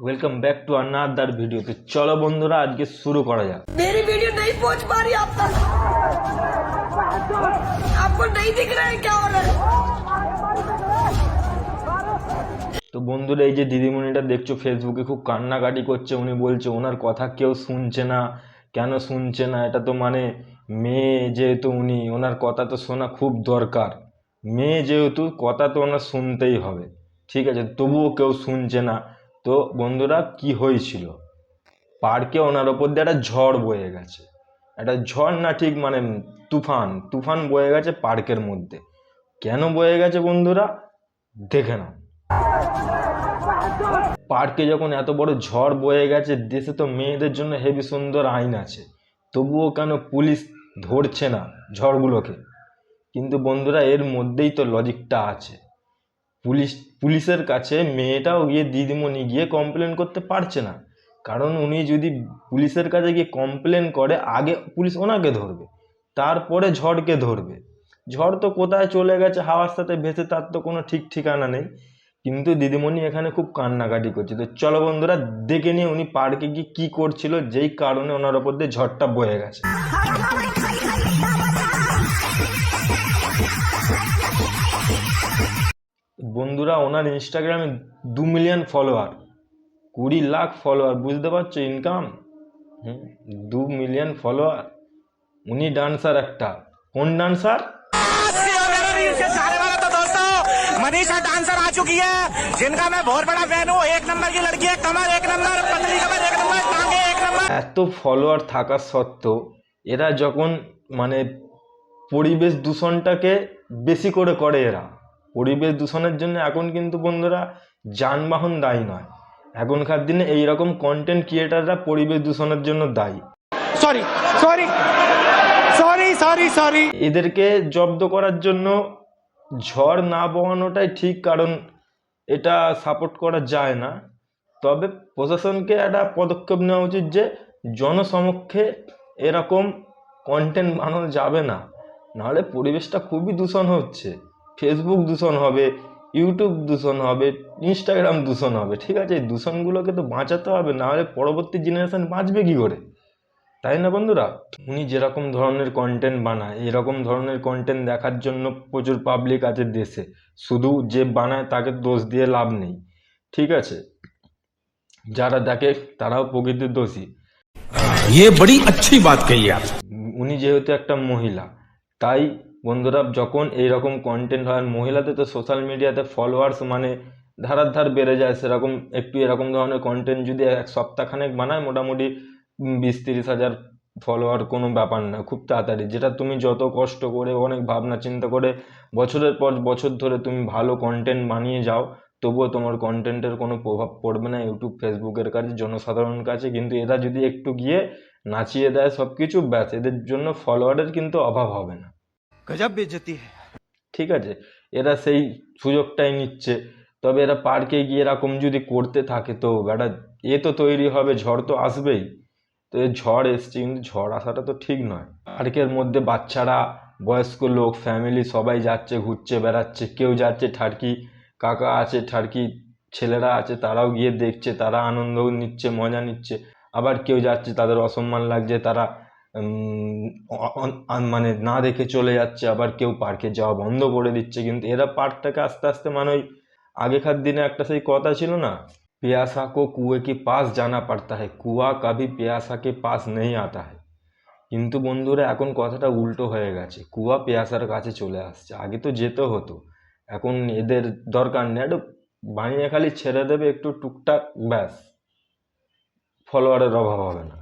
welcome back to another video তো চলো বন্ধুরা আজকে শুরু করা যাক मेरी वीडियो नहीं पहुंच पा रही आप तक आपको नहीं दिख रहा है क्या हो रहा है তো বন্ধুরা এই যে দিদিমণিটা দেখছো ফেসবুকে খুব কান্নাকাটি করছে উনি বলছে ওনার কথা কেউ শুনছে না কেন শুনছে না এটা তো মানে মেয়ে যেহেতু উনি ওনার কথা তো শোনা খুব দরকার মেয়ে যেহেতু কথা তো ওনার শুনতেই হবে ঠিক আছে তবুও কেউ শুনছে না তো বন্ধুরা, কি হয়েছিল? পার্কে ওনার ওপর দিয়ে একটা ঝড় বয়ে গেছে। একটা ঝড় না ঠিক মানে তুফান তুফান বয়ে গেছে পার্কের মধ্যে। কেন বয়ে গেছে বন্ধুরা? দেখে নাও। পার্কে যখন এত বড় ঝড় বয়ে গেছে, দেশে তো মেয়েদের জন্য হেভি সুন্দর আইন আছে। তবুও কেন পুলিশ ধরছে না ঝড়গুলোকে? কিন্তু বন্ধুরা, এর মধ্যেই তো লজিকটা আছে। পুলিশ পুলিশের কাছে মেয়েটাও গিয়ে দিদিমণি গিয়ে কমপ্লেন করতে পারছে না কারণ উনি যদি পুলিশের কাছে গিয়ে কমপ্লেন করে আগে পুলিশ ওনাকে ধরবে তারপরে ঝড়কে ধরবে ঝড় তো কোথায় চলে গেছে হাওয়ার সাথে ভেসে তার তো কোনো ঠিক ঠিকানা নেই কিন্তু দিদিমণি এখানে খুব কান্নাকাটি করছে তো চলো বন্ধুরা দেখে নিয়ে উনি পার্কে গিয়ে কী করছিল যেই কারণে ওনার ওপর দিয়ে ঝড়টা বয়ে গেছে বন্ধুরা ওনার ইনস্টাগ্রামে দু মিলিয়ন ফলোয়ার কুড়ি লাখ ফলোয়ার বুঝতে পারছো ইনকাম হুম দু মিলিয়ন ফলোয়ার উনি ডান্সার একটা কোন ডান্সার इसके सारे वाला तो दोस्तों मनीषा डांसर आ चुकी है जिनका मैं बहुत बड़ा फैन हूँ एक नंबर की लड़की है कमर एक नंबर पतली कमर एक नंबर टांगे एक नंबर এত ফলোয়ার থাকা সত্ত্বেও এরা যখন মানে পরিবেশ দূষণটাকে বেশি করে করে এরা পরিবেশ দূষণের জন্য এখন কিন্তু বন্ধুরা যানবাহন দায়ী নয়। এখনকার দিনে এই রকম কন্টেন্ট ক্রিয়েটাররা পরিবেশ দূষণের জন্য দায়ী। Sorry sorry sorry sorry sorry এদেরকে জব্দ করার জন্য ঝড় না বহানোটাই ঠিক কারণ এটা সাপোর্ট করা যায় না। তবে প্রশাসনকে একটা পদক্ষেপ নেওয়া উচিত যে জনসমক্ষে এরকম কন্টেন্ট বানানো যাবে না। নাহলে পরিবেশটা খুবই দূষণ হচ্ছে। ফেসবুক দূষণ হবে ইউটিউব দূষণ হবে ইনস্টাগ্রাম দূষণ হবে ঠিক আছে এই দূষণগুলোকে তো বাঁচাতে হবে নাহলে পরবর্তী জেনারেশন বাঁচবে কী করে তাই না বন্ধুরা উনি যেরকম ধরনের কন্টেন্ট বানায় এরকম ধরনের কন্টেন্ট দেখার জন্য প্রচুর পাবলিক আছে দেশে শুধু যে বানায় তাকে দোষ দিয়ে লাভ নেই ঠিক আছে যারা দেখে তারাও প্রকৃতির দোষী ये बड़ी अच्छी बात कही आप উনি যেহেতু একটা মহিলা তাই বন্ধুরা, যখন এইরকম কন্টেন্ট হয় মহিলাদের তো সোশ্যাল মিডিয়াতে ফলোয়ার্স মানে ধারার ধার বেড়ে যায়, সেরকম একটু এরকম ধরনের কন্টেন্ট যদি এক সপ্তাহখানেক বানায়, মোটামুটি বিশ তিরিশ হাজার ফলোয়ার কোনো ব্যাপার না, খুব তাড়াতাড়ি। যেটা তুমি যত কষ্ট করে, অনেক ভাবনা চিন্তা করে বছরের পর বছর ধরে তুমি ভালো কন্টেন্ট বানিয়ে যাও, তবুও তোমার কন্টেন্টের কোনো প্রভাব পড়বে না। ইউটিউব ফেসবুকের কাছে জনসাধারণের কাছে কিন্তু এরা যদি একটু গিয়ে নাচিয়ে দেয় সব কিছু ব্যাস, এদের জন্য ফলোয়ারের কিন্তু অভাব হবে না। গজব বেজতি ঠিক আছে, এরা সেই সুযোগটাই নিচ্ছে। তবে এরা পার্কে গিয়ে এরকম যদি করতে থাকে তো বেটা, এ তো তৈরি হবে, ঝড় তো আসবেই। তো এ ঝড় এসছে, কিন্তু ঝড় আসাটা তো ঠিক নয়। পার্কের মধ্যে বাচ্চারা, বয়স্ক লোক ফ্যামিলি সবাই যাচ্ছে, ঘুরছে, বেড়াচ্ছে, কেউ যাচ্ছে ঠারকি কাকা আছে ঠারকি ছেলেরা আছে, তারাও গিয়ে দেখছে, তারা আনন্দ নিচ্ছে, মজা নিচ্ছে। আবার কেউ যাচ্ছে, তাদের অসম্মান লাগছে, তারা মানে না দেখে চলে যাচ্ছে আবার কেউ পার্কে যাওয়া বন্ধ করে দিচ্ছে কিন্তু এরা পার্কটাকে আস্তে আস্তে মানে ওই আগেকার দিনে একটা সেই কথা ছিল না प्यासा को कुएं के पास जाना पड़ता है कुआ कभी प्यासा के पास नहीं आता है কিন্তু বন্ধুরা এখন কথাটা উল্টো হয়ে গেছে কুয়া পেয়াসার কাছে চলে আসছে আগে তো যেতে হতো এখন এদের দরকার নেই একটু বানিয়ে খালি ছেড়ে দেবে একটু টুকটাক ব্যাস ফলোয়ারের অভাব হবে না